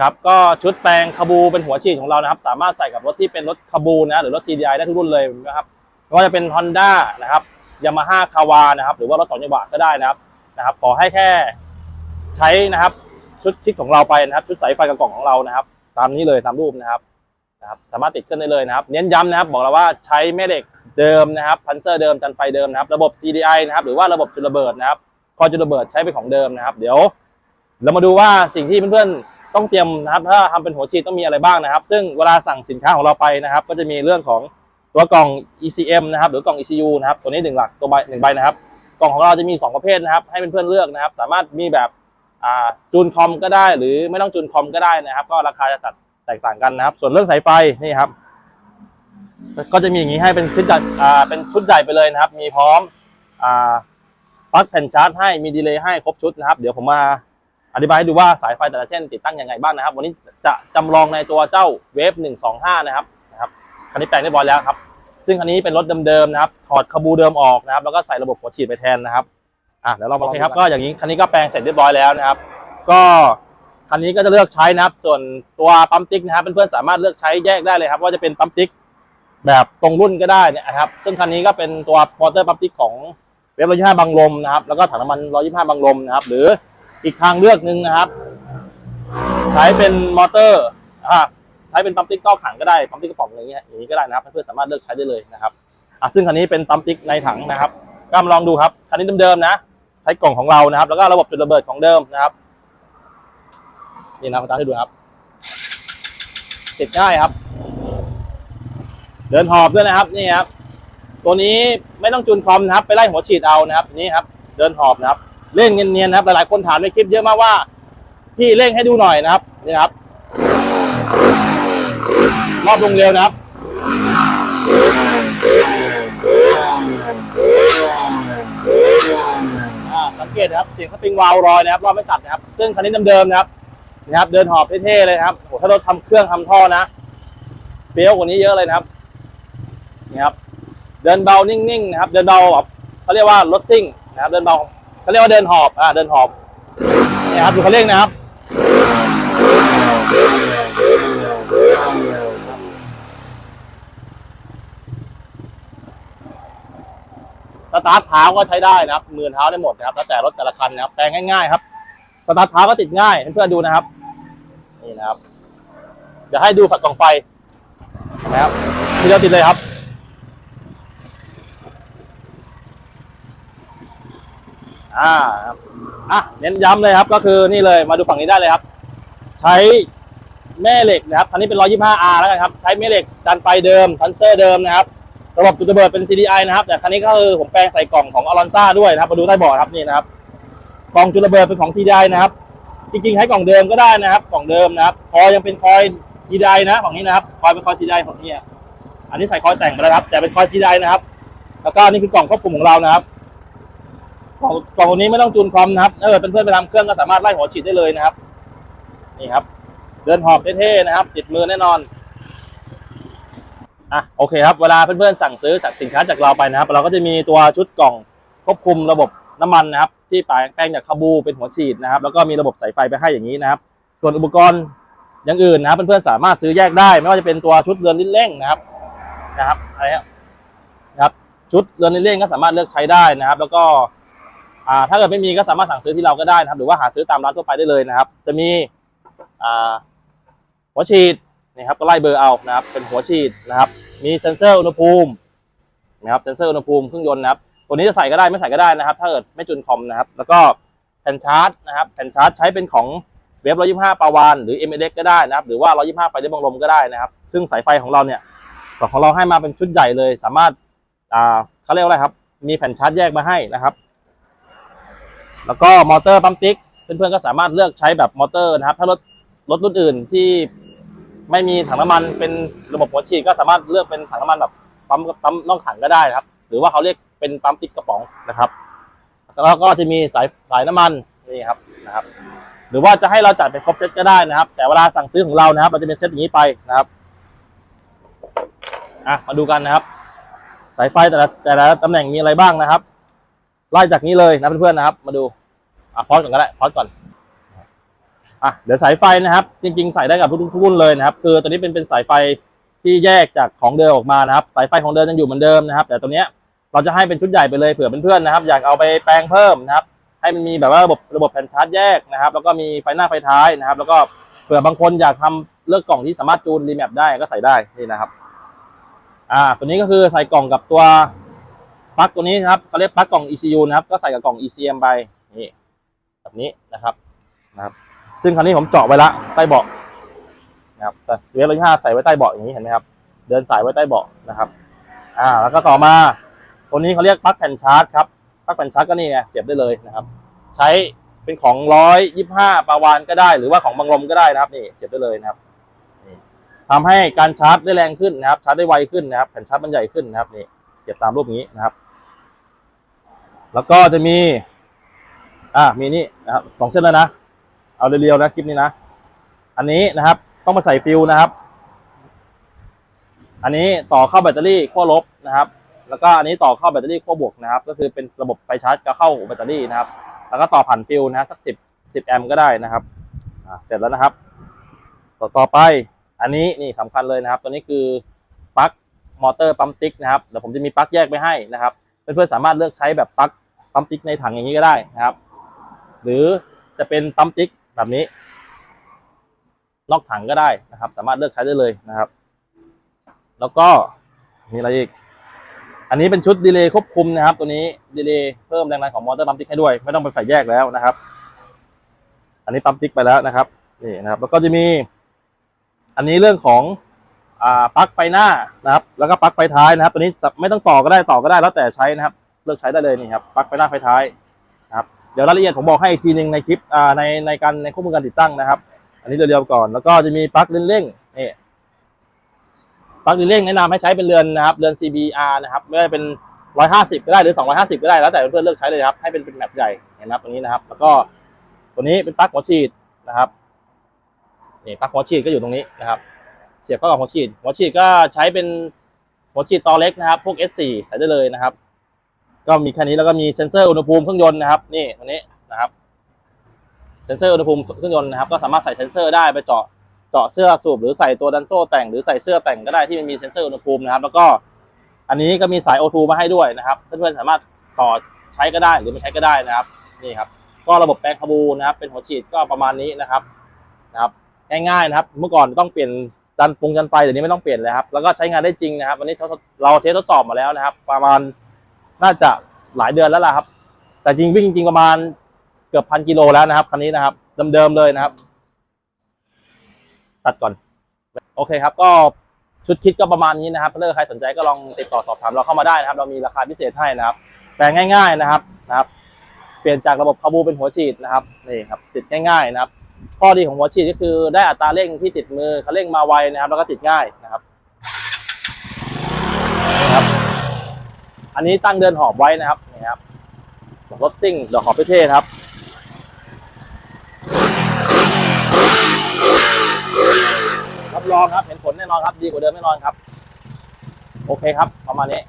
ครับก็ชุดแปลงคาบูเป็นหัวฉีดของเรานะครับ สามารถใส่กับรถที่เป็นรถคาบูนะหรือรถ CDI ได้ทุกรุ่นเลยนะครับไม่ว่าจะเป็น Honda นะครับยามาฮ่าคาวานะครับ หรือว่ารถสองจังหวะก็ได้นะครับนะครับ ขอให้แค่ใช้นะครับ ชุดชิดของเราไปนะครับ ชุดสายไฟกระกล่องของเรานะครับ ตามนี้เลยตามรูปนะครับนะครับ สามารถติดขึ้นได้เลยนะครับ เน้นย้ำนะครับ บอกแล้วว่าใช้แม่เหล็กเดิมนะครับพันเซอร์เดิมจันไฟเดิมนะครับ ระบบ CDI นะครับ หรือว่าระบบจุลระเบิดนะครับ คอจุลระเบิดใช้เป็นของเดิมนะครับ เดี๋ยว เรามาดูว่าสิ่งที่เพื่อนๆ ต้องเตรียมนะครับถ้าทำเป็นหัวฉีดต้องมีอะไรบ้างนะครับ ซึ่งเวลาสั่งสินค้าของเราไปนะครับ ก็จะมีเรื่องของตัวกล่อง ECM นะครับหรือกล่อง ECU นะครับตัวนี้หนึ่งหลักตัวใบหนึ่งใบนะครับ กล่องของเราจะมี 2 ประเภทนะครับ ให้เพื่อนๆเลือกนะครับ สามารถมีแบบจูนคอมก็ได้ หรือไม่ต้องจูนคอมก็ได้นะครับ ก็ราคาจะตัดแตกต่างกันนะครับ ส่วนเรื่องสายไฟนี่ครับ ก็จะมีอย่างนี้ให้เป็นชุดใหญ่าเป็นชุดใหญ่ไปเลยนะครับ มีพร้อมปลั๊กแผ่นชาร์จให้มีดีเลย์ให้ครบชุดนะครับ เดี๋ยวผมมา อธิบายให้ดูว่าสายไฟแต่ละเส้นติดตั้งยังไงบ้างนะครับ วันนี้จะจำลองในตัวเจ้าเวฟ125 นะครับนะครับคันนี้แปลงเรียบร้อยแล้วครับ ซึ่งคันนี้เป็นรถเดิมๆนะครับ ถอดคาบูเดิมออกนะครับ แล้วก็ใส่ระบบหัวฉีดไปแทนนะครับอะเดี๋ยวเรามาโอเคครับก็อย่างนี้คันนี้ก็แปลงเสร็จเรียบร้อยแล้วนะครับ ก็คันนี้ก็จะเลือกใช้นะครับ ส่วนตัวปั๊มติ๊กนะครับเพื่อนๆสามารถเลือกใช้แยกได้เลยครับ ว่าจะเป็นปั๊มติ๊กแบบตรงรุ่นก็ได้เนยนะครับ ซึ่งคันนี้ก็เป็นตัวมอเตอร์ปั๊มติ๊กของเวฟ125บังลมนะครับ แล้วก็ถังน้ำมัน125บังลมนะครับ หรือ อีกทางเลือกหนึ่งนะครับ ใช้เป็นมอเตอร์อ่าใช้เป็นปั๊มติ๊กต้อถังก็ได้ปั๊มติ๊กกระป๋องอย่างเงี้ยอย่างนี้ก็ได้นะครับเพื่อนๆสามารถเลือกใช้ได้เลยนะครับอะซึ่งคันนี้เป็นปั๊มติ๊กในถังนะครับก็มาลองดูครับคันนี้เดิมๆนะ ใช้กล่องของเรานะครับ แล้วก็ระบบจุดระเบิดของเดิมนะครับนี่นะผมตาให้ดูครับติดง่ายครับ เดินหอบด้วยนะครับนี่ครับตัวนี้ไม่ต้องจูนคอมนะครับ ไปไล่หัวฉีดเอานะครับนี่ครับ เดินหอบนะครับ เร่งเนียนๆนะครับ หลายๆคนถามในคลิปเยอะมากว่าพี่เร่งให้ดูหน่อยนะครับนี่ครับ รอบลงเร็วนะครับ อ่าสังเกตนะครับเสียงสปริงวาลวรอยนะครับรอบไม่ตัดนะครับ ซึ่งคันนี้เดิมๆนะครับนะครับ เดินหอบเท่ๆเลยนะครับโหถ้ารถทำเครื่องทำท่อนะเฟี้ยวกว่านี้เยอะเลยนะครับนี่ครับ เดินเบานิ่งๆนะครับ เดินเบาแบบเขาเรียกว่ารถซิ่งนะครับ เดินเบา เขาเรียกว่าเดินหอบอ่าเดินหอบนี่ครับดูเขาเร่งนะครับสตาร์ทเท้าก็ใช้ได้นะครับมือเท้าได้หมดนะครับแล้วแต่รถแต่ละคันนะครับแปลงง่ายๆครับสตาร์ทเท้าก็ติดง่ายเพื่อนๆดูนะครับนี่นะครับ เดี๋ยวให้ดูฝักกล่องไฟนะครับทีเดียวติดเลยครับ อ่าครับอะเน้นย้ำเลยครับ ก็คือนี่เลยมาดูฝั่งนี้ได้เลยครับ ใช้แม่เหล็กนะครับคันนี้เป็น 125R แล้วกันครับ ใช้แม่เหล็กจันไฟเดิมทันเซอร์เดิมนะครับระบบจุดระเบิดเป็น CDI นะครับ แต่คันนี้ก็คือผมแปลงใส่กล่องของอลอนซ่าด้วยนะครับมาดูใต้เบาะครับนี่นะครับกล่องจุดระเบิดเป็นของ CDI นะครับ จริงๆใช้กล่องเดิมก็ได้นะครับ กล่องเดิมนะครับ คอยยังเป็นคอย CDI นะของนี้นะครับ คอยเป็นคอย CDI ของนี่อันนี้ใส่คอยแต่งไปแล้วครับ แต่เป็นคอย CDI นะครับ แล้วก็นี่คือกล่องควบคุมของเรานะครับ กล่องกล่องตัวนี้ไม่ต้องจูนคอมนะครับถ้าเกิดเป็นเพื่อนไปทำเครื่องก็สามารถไล่หัวฉีดได้เลยนะครับ นี่ครับ เดินหอบเท่ๆนะครับ ติดมือแน่นอนอะโอเคครับเวลาเพื่อนๆสั่งซื้อสั่งสินค้าจากเราไปนะครับ เราก็จะมีตัวชุดกล่องควบคุมระบบน้ำมันนะครับ ที่ปลายแปลงจากคาบูเป็นหัวฉีดนะครับ แล้วก็มีระบบสายไฟไปให้อย่างนี้นะครับ ส่วนอุปกรณ์อย่างอื่นนะครับเพื่อนๆสามารถซื้อแยกได้ ไม่ว่าจะเป็นตัวชุดเรือนลิ้นเร่งนะครับนะครับอะไรครับนะครับชุดเรือนลิ้นเร่งก็สามารถเลือกใช้ได้นะครับ แล้วก็ อ่าถ้าเกิดไม่มีก็สามารถสั่งซื้อที่เราก็ได้นะครับ หรือว่าหาซื้อตามร้านทั่วไปได้เลยนะครับ จะมีอ่าหัวฉีดนี่ครับก็ไล่เบอร์เอานะครับ เป็นหัวฉีดนะครับ มีเซ็นเซอร์อุณหภูมินะครับเซ็นเซอร์อุณหภูมิเครื่องยนต์นะครับตัวนี้จะใส่ก็ได้ไม่ใส่ก็ได้นะครับ ถ้าเกิดไม่จุนคอมนะครับ แล้วก็แผ่นชาร์จนะครับแผ่นชาร์จใช้เป็นของเวฟ125ปาวานหรือ m อ x ก็ได้นะครับ หรือว่า 125 ไฟได้บังลมก็ได้นะครับ ซึ่งสายไฟของเราเนี่ยของเราให้มาเป็นชุดใหญ่เลย สามารถอ่าเขาเรียกว่าอะไรครับ มีแผ่นชาร์จแยกมาให้นะครับ แล้วก็มอเตอร์ปั๊มติ๊กเพื่อนๆก็สามารถเลือกใช้แบบมอเตอร์นะครับ ถ้ารถรถรุ่นอื่นที่ไม่มีถังน้ำมันเป็นระบบหัวฉีดก็สามารถเลือกเป็นถังน้ำมันแบบปั๊มปั๊มนอกถังก็ได้นะครับ หรือว่าเขาเรียกเป็นปั๊มติ๊กกระป๋องนะครับแล้วก็จะมีสายสายน้ำมันนี่ครับนะครับ หรือว่าจะให้เราจัดเป็นครบเซตก็ได้นะครับ แต่เวลาสั่งซื้อของเรานะครับเราจะเป็นเซตอย่างนี้ไปนะครับอะมาดูกันนะครับ สายไฟแต่ละแต่ละตำแหน่งมีอะไรบ้างนะครับ ไล่จากนี้เลยนะเพื่อนๆนะครับ มาดูอะพอสก่อนก็ได้พอสก่อนอะเดี๋ยวสายไฟนะครับ จริง ๆ ใส่ได้กับทุกทุกรุ่นเลยนะครับ คือตัวนี้เป็นเป็นสายไฟที่แยกจากของเดิมออกมานะครับ สายไฟของเดิมยังอยู่เหมือนเดิมนะครับ แต่ตัวเนี้ยเราจะให้เป็นชุดใหญ่ไปเลยเผื่อเพื่อนๆนะครับ อยากเอาไปแปลงเพิ่มนะครับ ให้มันมีแบบว่าระบบระบบแผ่นชาร์จแยกนะครับ แล้วก็มีไฟหน้าไฟท้ายนะครับ แล้วก็เผื่อบางคนอยากทำเลือกกล่องที่สามารถจูนรีแมปได้ก็ใส่ได้นี่นะครับ อ่า ตัวนี้ก็คือใส่กล่องกับตัว ปลั๊กตัวนี้นะครับเขาเรียกปลั๊กกล่อง ECU นะครับ ก็ใส่กับกล่อง ECM ไปนี่แบบนี้นะครับนะครับ ซึ่งคราวนี้ผมเจาะไว้ละใต้เบาะนะครับเวลาห้าใส่ไว้ใต้เบาะอย่างนี้เห็นไหมครับ เดินสายไว้ใต้เบาะนะครับ อ่า แล้วก็ต่อมา ตัวนี้เขาเรียกปลั๊กแผ่นชาร์จครับปลั๊กแผ่นชาร์จก็นี่ไงเสียบได้เลยนะครับ ใช้เป็นของร้อยยี่ห้าปาวานก็ได้ หรือว่าของบังลมก็ได้นะครับนี่เสียบได้เลยนะครับนี่ทำให้การชาร์จได้แรงขึ้นนะครับ ชาร์จได้ไวขึ้นนะครับ แผ่นชาร์จมันใหญ่ขึ้นนะครับนี่เก็บตามรูปนี้นะครับ แล้วก็จะมี อ่ามีนี่นะครับสองเส้นแล้วนะ เอาเรียวๆนะคลิปนี้นะ อันนี้นะครับ ต้องมาใส่ฟิวนะครับ อันนี้ต่อเข้าแบตเตอรี่ขั้วลบนะครับ แล้วก็อันนี้ต่อเข้าแบตเตอรี่ขั้วบวกนะครับ ก็คือเป็นระบบไฟชาร์จก็เข้าแบตเตอรี่นะครับ แล้วก็ต่อผ่านฟิวนะครับสักสิบสิบแอมป์ก็ได้นะครับอ่าเสร็จแล้วนะครับ ต่อต่อไป อันนี้นี่สำคัญเลยนะครับ ตัวนี้คือปลั๊กมอเตอร์ปั๊มติ๊กนะครับ เดี๋ยวผมจะมีปลั๊กแยกไปให้นะครับ เพื่อนๆสามารถเลือกใช้แบบปลั๊กปั๊มติ๊กในถังอย่างนี้ก็ได้นะครับ หรือจะเป็นปั๊มติ๊กแบบนี้นอกถังก็ได้นะครับ สามารถเลือกใช้ได้เลยนะครับ แล้วก็มีอะไรอีก อันนี้เป็นชุดดีเลย์ควบคุมนะครับ ตัวนี้ดีเลย์เพิ่มแรงดันของมอเตอร์ปั๊มติ๊กให้ด้วย ไม่ต้องไปใส่แยกแล้วนะครับ อันนี้ปั๊มติ๊กไปแล้วนะครับนี่นะครับ แล้วก็จะมี อันนี้เรื่องของ ปลั๊กไฟหน้านะครับ แล้วก็ปลั๊กไฟท้ายนะครับ ตัวนี้ไม่ต้องต่อก็ได้ต่อก็ได้แล้วแต่ใช้นะครับ เลือกใช้ได้เลยนี่ครับปลั๊กไฟหน้าไฟท้ายนะครับ เดี๋ยวรายละเอียดผมบอกให้อีกทีหนึ่งในคลิปในในการในข้อมูลการติดตั้งนะครับ อันนี้เรียวๆก่อน แล้วก็จะมีปลั๊กเร่งๆนี่ปลั๊กเร่งแนะนำให้ใช้เป็นเรือนนะครับ เรือน CBR นะครับ ไม่ว่าเป็น150ก็ได้หรือ250ก็ได้แล้วแต่เพื่อนเลือกใช้เลยครับให้เป็นเป็นแบบใหญ่เห็นไหมครับตรงนี้นะครับ แล้วก็ตัวนี้เป็นปลั๊กหัวฉีดนะครับนี่ปลั๊กหัวฉีดก็อยู่ตรงนี้นะครับ เสียบเข้ากับหัวฉีด หัวฉีดก็ใช้เป็นหัวฉีดตอเล็กนะครับ พวก S4 ใส่ได้เลยนะครับ ก็มีแค่นี้แล้วก็มีเซ็นเซอร์อุณหภูมิเครื่องยนต์นะครับนี่ตรงนี้นะครับเซ็นเซอร์อุณหภูมิเครื่องยนต์นะครับ ก็สามารถใส่เซ็นเซอร์ได้ไปเจาะเจาะเสื้อสูบหรือใส่ตัวดันโซ่แต่งหรือใส่เสื้อแต่งก็ได้ที่มันมีเซ็นเซอร์อุณหภูมินะครับ แล้วก็อันนี้ก็มีสาย O2 มาให้ด้วยนะครับเพื่อนๆสามารถต่อใช้ก็ได้หรือไม่ใช้ก็ได้นะครับนี่ครับ ก็ระบบแปลงคาบูนะครับ เป็นหัวฉีดก็ประมาณนี้นะครับนะครับ ง่ายๆนะครับ เมื่อก่อนต้องเปลี่ยน ดันปรุงดันไฟเดี๋ยวนี้ไม่ต้องเปลี่ยนเลยครับแล้วก็ใช้งานได้จริงนะครับวันนี้เราเทสทดสอบมาแล้วนะครับ ประมาณน่าจะหลายเดือนแล้วล่ะครับ แต่จริงวิ่งจริงประมาณเกือบพันกิโลแล้วนะครับคันนี้นะครับเดิมๆเลยนะครับ ตัดก่อน โอเคครับ ก็ชุดคิดก็ประมาณนี้นะครับถ้าใครสนใจก็ลองติดต่อสอบถามเราเข้ามาได้นะครับ เรามีราคาพิเศษให้นะครับ แปลงง่าย ๆนะครับนะครับ เปลี่ยนจากระบบคาบูเป็นหัวฉีดนะครับนี่ครับ ติดง่าย ๆ นะครับ ข้อดีของหัวฉีดก็คือได้อัตราเร่งที่ติดมือเขาเร่งมาไวนะครับ แล้วก็ติดง่ายนะครับนะครับ อันนี้ตั้งเดินหอบไว้นะครับนี่ครับรถซิ่งดี๋ยวหอบเท่ๆครับรับรองครับเห็นผลแน่นอนครับ ดีกว่าเดิมแน่นอนครับ โอเคครับ ประมาณนี้